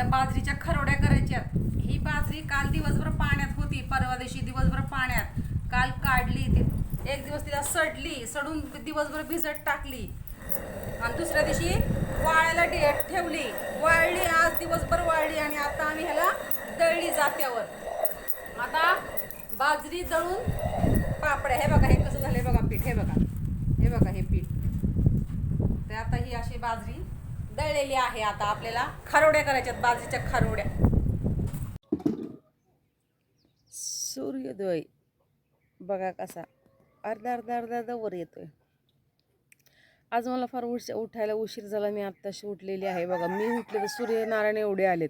आपल्याला बाजरीच्या खरोड्या करायच्या ही बाजरी काल दिवसभर पाण्यात होती परवा दिवशी दिवसभर पाण्यात. काल काढली ती. एक दिवस तिला सडली सडून दिवसभर भिजत टाकली. आणि दुसऱ्या दिवशी वाळायला डेट ठेवली. वाळली आज दिवसभर वाळली आणि आता आम्ही ह्याला दळली जात्यावर. आता बाजरी दळून पापड्या हे बघा हे कसं झालं बघा पीठ हे बघा. हे बघा हे पीठ. तर आता ही अशी बाजरी दळलेली आहे आता आपल्याला. खारोड्या करायच्यात बाजरीच्या खारोड्या. सूर्योदय. बघा कसा. अर्धा अर्धा अर्धा अर्धा वर येतोय. आज मला फार उश उठायला उशीर झाला. मी आत्ताशी उठलेली आहे बघा. मी उठले तर सूर्यनारायण एवढे आलेत.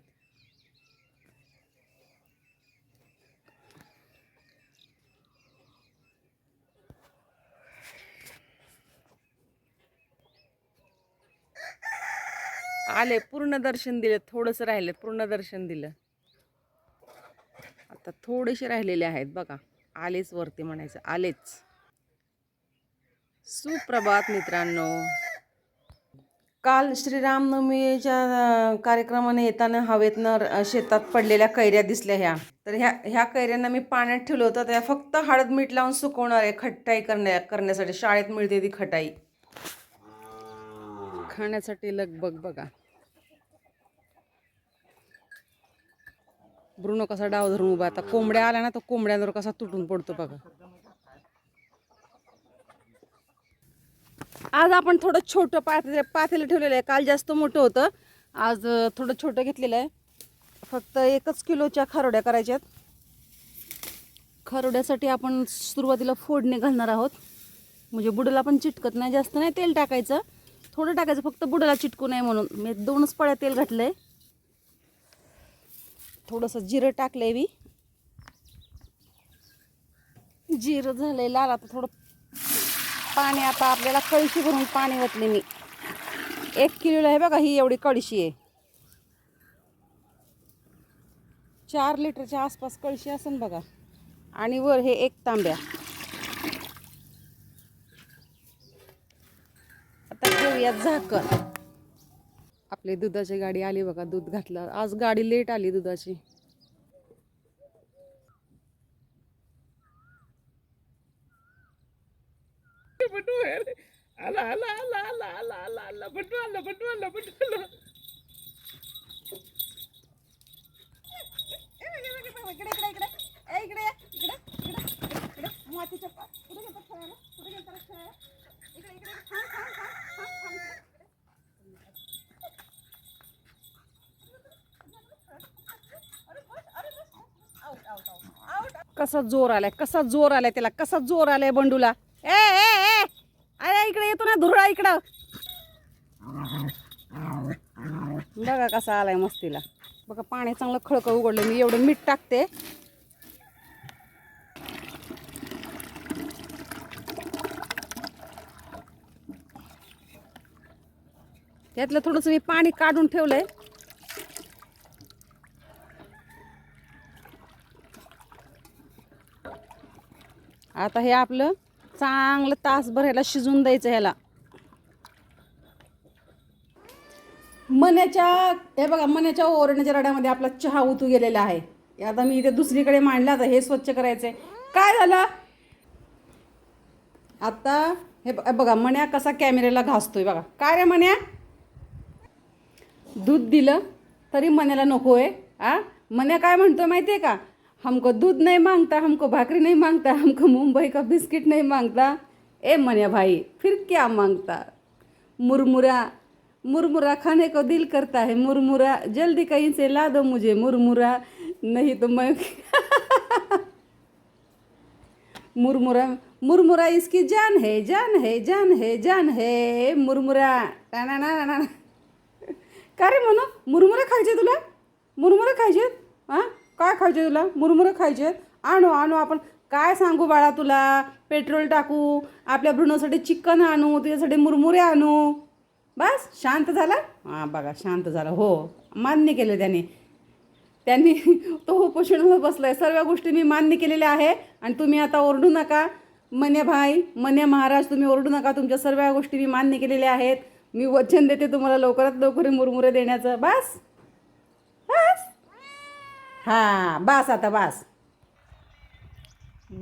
आले पूर्ण दर्शन दिले थोडंसं राहिलं पूर्ण दर्शन दिलं. आता थोडेसे राहिलेले आहेत बघा. आलेच वरती म्हणायचं आलेच. सुप्रभात मित्रांनो. काल श्रीरामनवमीच्या कार्यक्रमाने येताना हवेतनं शेतात पडलेल्या कैऱ्या दिसल्या ह्या. तर ह्या ह्या कैऱ्यांना मी पाण्यात ठेवलं होतं त्या फक्त हळद मीठ लावून सुकवणार आहे खटाई करण्या करण्यासाठी. शाळेत मिळते ती खटाई. खाण्यासाठी लगबग बघा. ब्रुनो कसा डाव धरून उभा आता कोंबड्या आल्या ना तर कोंबड्यांवर कसा तुटून पडतो बघा. आज आपण थोडं छोटं पातेलं पातेलं ठेवलेलं आहे. काल जास्त मोठं होतं. आज थोडं छोटं घेतलेलं आहे. फक्त एकच किलोच्या खारोड्या करायच्यात. खारोड्यासाठी आपण सुरुवातीला फोडणी घालणार आहोत. म्हणजे बुडला पण चिटकत नाही जास्त नाही तेल टाकायचं. थोडं टाकायचं फक्त बुडाला चिटकू नये म्हणून. मी दोनच पळ्या तेल घातलं आहे थोडंसं जिरं टाकलंय मी. जिरं झालंय लाल आता थोडं पाणी आता आपल्याला कळशी भरून पाणी घातले मी. एक किलोला आहे बघा ही एवढी कळशी आहे. चार लिटरच्या आसपास कळशी असेल बघा. आणि वर हे एक तांब्या. आता घेऊयात झाकण. आपली दुधाची गाडी आली बघा दूध घातलं आज गाडी लेट आली दुधाची आला आला आला आला आला आला आला बटू आला बटू आला बटू आला कसा जोर आलाय? कसा जोर आलाय त्याला? कसा जोर आलाय बंडूला? ए ए ए! अरे इकडे येतो ना धुरळा इकडं. बघा कसा आलाय मस्तीला. बघा पाणी चांगलं खळखळ उघडलं मी एवढं मीठ टाकते. त्यातलं थोडंसं मी पाणी काढून ठेवलंय. आता हे आपलं चांगलं तासभर ह्याला शिजून द्यायचं ह्याला. मण्याच्या हे बघा मण्याच्या ओरण्याच्या रड्यामध्ये आपला चहा उतू गेलेला आहे. आता मी इथे दुसरीकडे मांडला तर हे स्वच्छ करायचंय. काय झालं? आता हे बघा मण्या कसा कॅमेऱ्याला घासतोय बघा. काय रे मण्या? दूध दिलं तरी मण्याला नको आहे आ? मण्या काय म्हणतोय माहिती आहे का? हमको दूध नहीं मांगता हमको भाकरी नहीं मांगता हमको मुंबई का बिस्किट नहीं मांगता। ए मन्या भाई फिर क्या मांगता? मुरमुरा मुरमुरा खाने को दिल करता है। मुरमुरा जल्दी कहीं से ला दो मुझे मुरमुरा नहीं तो मैं मुरमुरा मुरमुरा इसकी जान है जान है जान है जान है। मुरमुरा टाणा ना ना का रे म्हणू मुरमुरा खायचे तुला? मुरमुरा खायचे? हां काय खायचे तुला? मुरमुरे खायचे? आणू आणू आपण. काय सांगू बाळा तुला? पेट्रोल टाकू आपल्या भ्रूणासाठी चिकन आणू तुझ्यासाठी मुरमुरे आणू. बस शांत झाला? हां बघा शांत झाला. हो मान्य केलं त्याने. त्यांनी तो उपोषणाला आहे सर्व गोष्टी मी मान्य केलेल्या आहे आणि तुम्ही आता ओरडू नका. मन्या भाई मन्या महाराज तुम्ही ओरडू नका. तुमच्या सर्व गोष्टी मी मान्य केलेल्या आहेत. मी वचन देते तुम्हाला लवकरात लवकर मुरमुरे देण्याचं. बस. हा बास आता बास.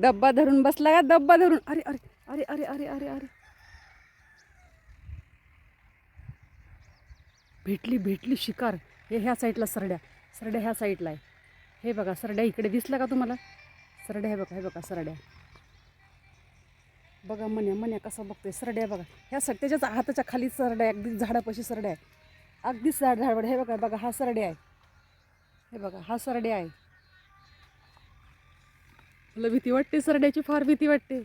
डब्बा धरून बसला का? डब्बा धरून. अरे अरे अरे अरे अरे अरे अरे. भेटली भेटली शिकार. हे ह्या साईडला सरड्या. सरड्या ह्या साईडला आहे. हे बघा सरड्या इकडे दिसला का तुम्हाला? सरड्या हे बघा हे बघा सरड्या. बघा मन्या मन्या कसा बघतोय. सरड्या बघा. ह्या सर त्याच्याच हाताच्या खाली सरड्या अगदी झाडापाशी सरड्या आहे. अगदीच झाड झाडवड. हे बघा बघा हा सरड्या आहे. हे बघा हा सरडे आहे. मला भीती वाटते सरड्याची फार भीती वाटते.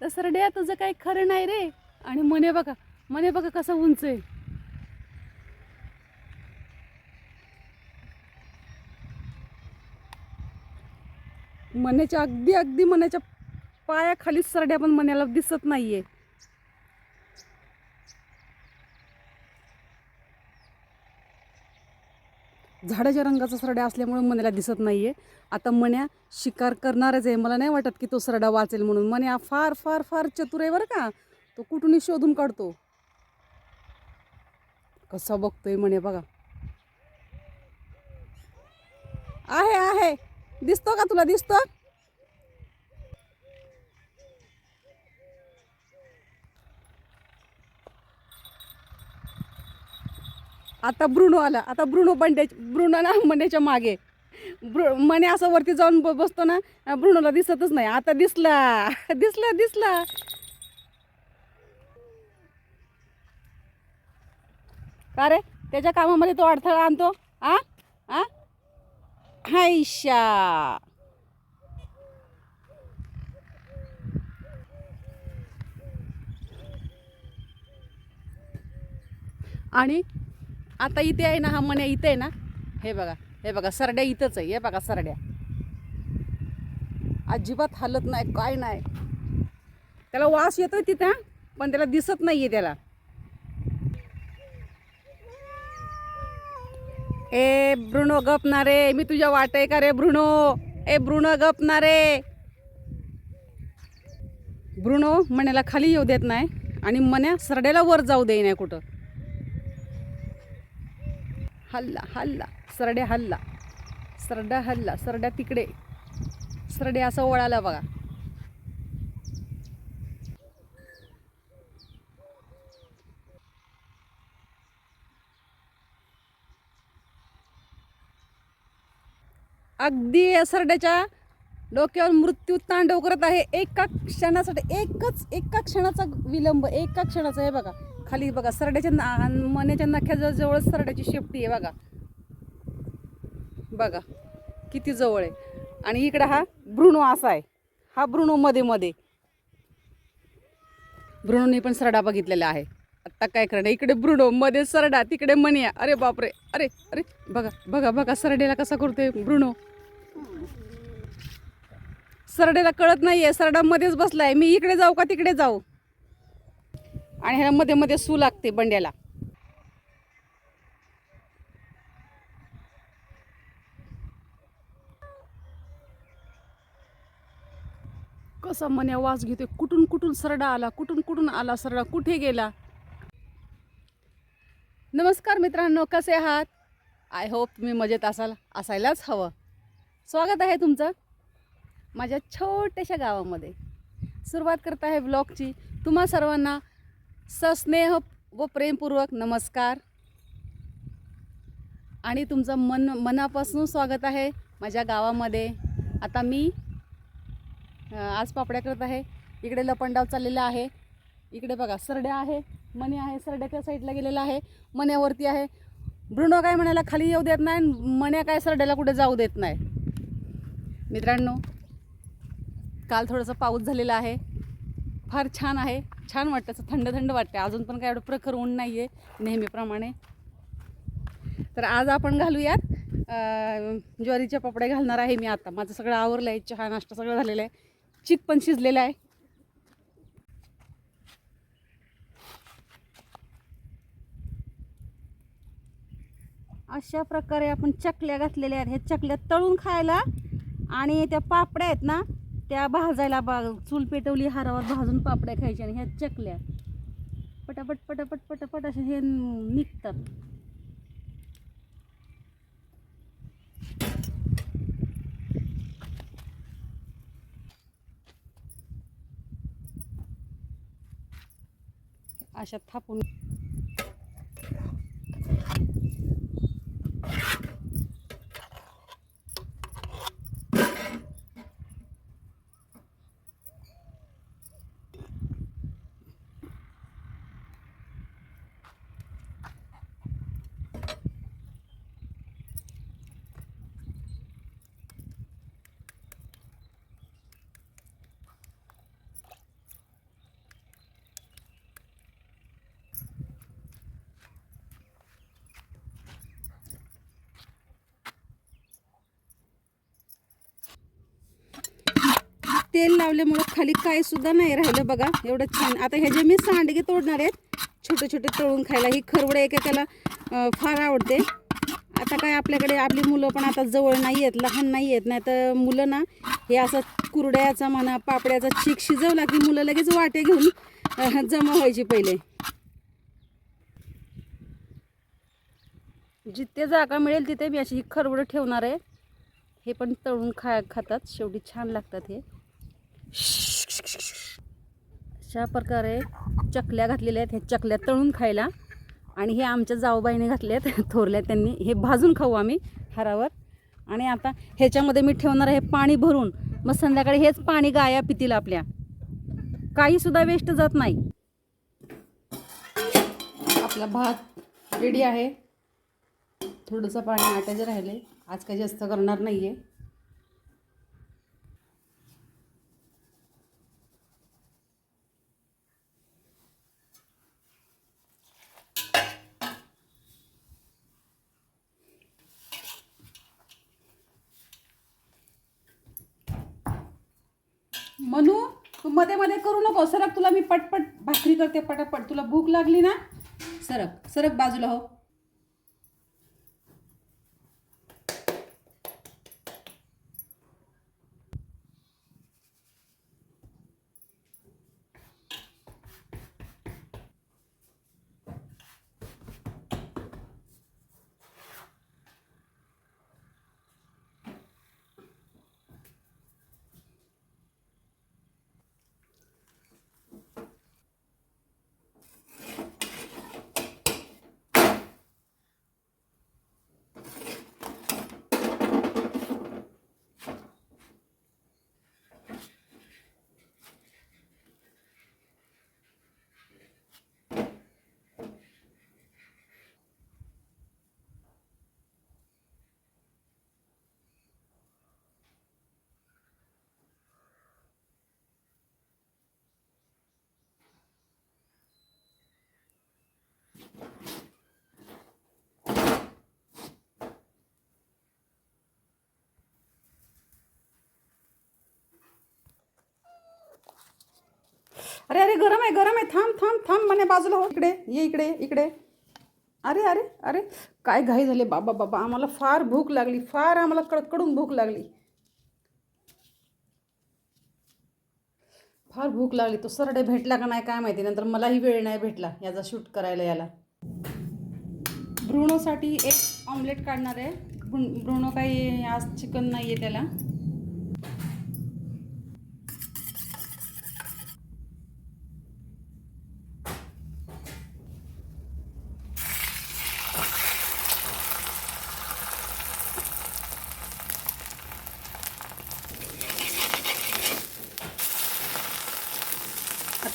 तर सरड्या तुझं काही खरं नाही रे. आणि मने बघा मने बघा कसं उंच आहे. मण्याच्या अगदी अगदी मण्याच्या पायाखाली सरड्या पण मण्याला दिसत नाहीये. झाडाच्या रंगाचा सरडा असल्यामुळे मण्याला दिसत नाहीये. आता मण्या शिकार करणारच आहे. मला नाही वाटत की तो सरडा वाचेल म्हणून. मण्या फार फार फार चतुर आहे बरं का. तो कुठूनही शोधून काढतो. कसा बघतोय म्हणे बघा. आहे आहे. दिसतो का तुला? दिसतो? आता ब्रुनो आला. आता ब्रुनो बंड्या ब्रुनो ना मण्याच्या मागे. ब्रु मने असं वरती जाऊन ब- बसतो ना ब्रुनोला दिसतच नाही. आता दिसला. दिसला दिसला. का रे? त्याच्या कामामध्ये तो अडथळा आणतो? आ? आ? हायशा. आणि आता इथे आहे ना हा मण्या इथे आहे ना. हे बघा हे बघा सरड्या इथंच आहे हे बघा सरड्या. अजिबात हालत नाही काय नाही. त्याला वास येतोय तिथं पण त्याला दिसत नाहीये त्याला. ए ब्रुनो गपणारे मी तुझ्या वाटे का रे ब्रुणो ए ब्रुनो गपणारे ब्रुणो मण्याला खाली येऊ देत नाही आणि मण्या सरड्याला वर जाऊ दे नाही कुठं. हल्ला हल्ला सरड्या हल्ला. सरडा हल्ला सरड्या तिकडे. सरड्या असं ओळाला बघा. अगदी या सरड्याच्या डोक्यावर मृत्यू तांडव करत आहे. एका क्षणासाठी एकच एका क्षणाचा विलंब एका क्षणाचा हे बघा. खाली बघा सरड्याच्या ना मण्याच्या नख्याजवळ जवळ सरड्याची शेपटी आहे बघा. बघा किती जवळ आहे. आणि इकडं हा ब्रुनो असा आहे. हा ब्रुनो मध्ये मध्ये. ब्रुनोने पण सरडा बघितलेला आहे. आत्ता काय करणार? इकडे ब्रुनो मध्ये सरडा तिकडे मनिया अरे बापरे. अरे अरे बघा बघा बघा सरडेला कसा करतोय ब्रुनो सरडेला कळत नाहीये सरडा मध्येच बसलाय. मी इकडे जाऊ का तिकडे जाऊ? आणि ह्याला मध्ये मध्ये सू लागते बंड्याला. कसा मन्या वास घेते कुठून कुठून सरडा आला? कुठून कुठून आला सरडा? कुठे गेला? नमस्कार मित्रांनो कसे आहात? आय होप तुम्ही मजेत असाल असायलाच हवं. स्वागत आहे तुमचं माझ्या छोट्याशा गावामध्ये. सुरुवात करत आहे ब्लॉगची तुम्हा सर्वांना सस्नेह व प्रेमपूर्वक नमस्कार. आणि तुमचं मन मनापासून स्वागत आहे माझ्या गावामध्ये. आता मी आज पापड्या करत आहे. इकडे लपंडाव चाललेला आहे. इकडे बघा सरड्या आहे मने आहे सरड्याच्या साईडला गेलेला आहे मण्यावरती आहे. ब्रुनो काय म्हणायला खाली येऊ देत नाही मण्या काय सरड्याला कुठे जाऊ देत नाही. मित्रांनो काल थोडंसं पाऊस झालेला आहे. फार छान आहे. छान वाटतं असं थंड थंड वाटते अजून पण काय एवढं प्रखर ऊन नाही आहे नेहमीप्रमाणे. तर आज आपण घालूयात ज्वारीचे ज्वारीच्या पापड्या घालणार आहे मी आता. माझं सगळं आवरलं आहे चहा नाश्ता सगळं झालेलं आहे. चिक पण शिजलेलं आहे. अशा प्रकारे आपण चकल्या घातलेल्या आहेत. ह्या चकल्या तळून खायला आणि त्या पापड्या आहेत ना त्या भाजायला बा चूल पेटवली हारावर भाजून पापड्या खायच्या आणि ह्या चकल्या. पटापट पटापट पटापट असे हे निघतात. अशा थापून तेल लावल्यामुळं खाली काय सुद्धा नाही राहिलं बघा एवढं छान. आता हे जे मी सांडगे तोडणार आहेत छोटे छोटे तळून खायला ही खरवडे एकेकाला फार आवडते. आता काय आपल्याकडे आपली मुलं पण आता जवळ नाही आहेत लहान नाही आहेत नाही तर मुलं ना हे असं कुरड्याचा म्हणा पापड्याचा चीक शिजवला की मुलं लगेच वाटे घेऊन जमा व्हायची पहिले. जिथे जागा मिळेल तिथे मी अशी ही खरवडं ठेवणार आहे. हे पण तळून खा खातात शेवटी छान लागतात हे. अशा प्रकारे चकल्या घातलेल्या आहेत. हे चकल्या तळून खायला. आणि हे आमच्या जाऊबाईने घातले आहेत थोरल्या त्यांनी. हे भाजून खाऊ आम्ही हारावर. आणि आता ह्याच्यामध्ये मी ठेवणार आहे पाणी भरून. मग संध्याकाळी हेच पाणी गाया पितील आपल्या. काहीसुद्धा वेस्ट जात नाही. आपला भात रेडी आहे. थोडंसं पाणी आटायचं राहिले आज काही जास्त करणार नाही आहे मनू तू मध्ये मध्ये करू नको. सरक तुला मी पटपट भाकरी करते पटापट. तुला भूक लागली ना? सरक सरक बाजूला हो. अरे अरे गरम आहे गरम आहे. थांब थांब थांब. म्हणे बाजूला हो. इकडे ये इकडे इकडे. अरे अरे अरे. काय घाई झाले बाबा बाबा. आम्हाला फार भूक लागली. फार आम्हाला कडकडून भूक लागली. फार भूक लागली. तो सरडे भेटला का नाही काय माहिती. नंतर मलाही वेळ नाही भेटला याचा शूट करायला याला. ब्रुणोसाठी एक ऑमलेट काढणार आहे. ब्रु- ब्रुणो काही आज चिकन नाही आहे त्याला.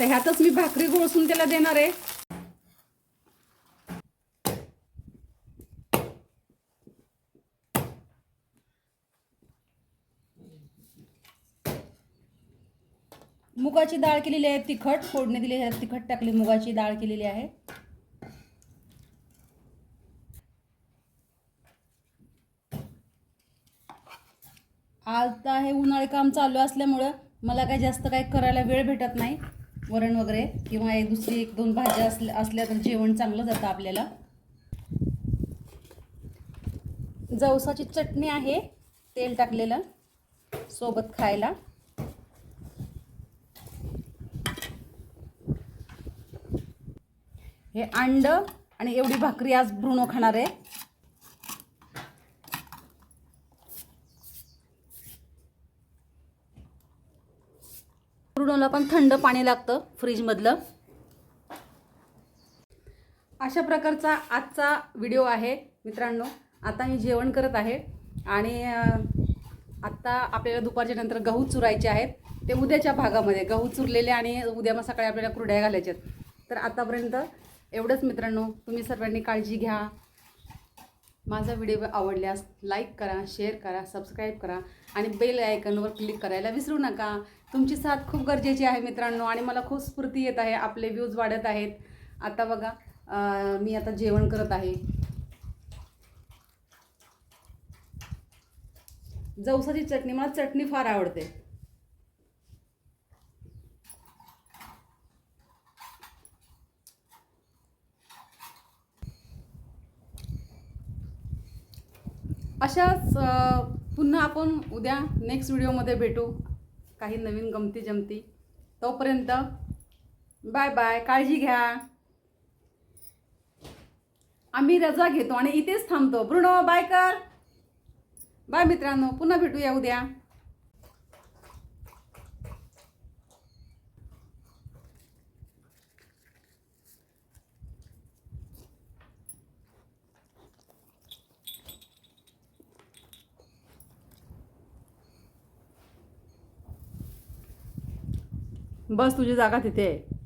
आता ह्यातच मी भाकरी गोळसून त्याला देणार आहे. मुगाची डाळ केलेली आहे तिखट. फोडणी दिली आहे. तिखट टाकली मुगाची डाळ केलेली आहे. आता हे उन्हाळी काम चालू असल्यामुळं मला काही जास्त काही करायला वेळ भेटत नाही. वरण वगैरे किंवा एक दुसरी एक दोन भाज्या असल्या असल्या तर जेवण चांगलं जातं आपल्याला. जवसाची चटणी आहे तेल टाकलेलं सोबत खायला. हे अंड आणि एवढी भाकरी आज भ्रुणो खाणार आहे. ब्रुनोला पण थंड पाणी लागतं फ्रीजमधलं. अशा प्रकारचा आजचा व्हिडिओ आहे मित्रांनो. आता मी जेवण करत आहे आणि आत्ता आपल्याला दुपारच्या नंतर गहू चुरायचे आहेत. ते उद्याच्या भागामध्ये गहू चुरलेले आणि उद्या मग सकाळी आपल्याला कुरड्या घालायच्या आहेत. तर आतापर्यंत एवढंच मित्रांनो. तुम्ही सर्वांनी काळजी घ्या. माझा व्हिडिओ आवडल्यास लाईक करा शेअर करा सबस्क्राईब करा आणि बेल आयकनवर क्लिक करायला विसरू नका. तुमची साथ खूप गरजेची आहे मित्रांनो आणि मला खूप स्फूर्ती येत आहे. आपले व्ह्यूज वाढत आहेत. आता बघा मी आता जेवण करत आहे. जवसाची चटणी मला चटणी फार आवडते. अशाच पुन्हा आपण उद्या नेक्स्ट व्हिडिओमध्ये भेटू. काही नवीन गमती जमती. तोपर्यंत बाय बाय काळजी घ्या. आम्ही रजा घेतो आणि इथेच थांबतो. ब्रुनो बाय कर. बाय मित्रांनो. पुन्हा भेटूया उद्या. बस तुझी जागा तिथे आहे.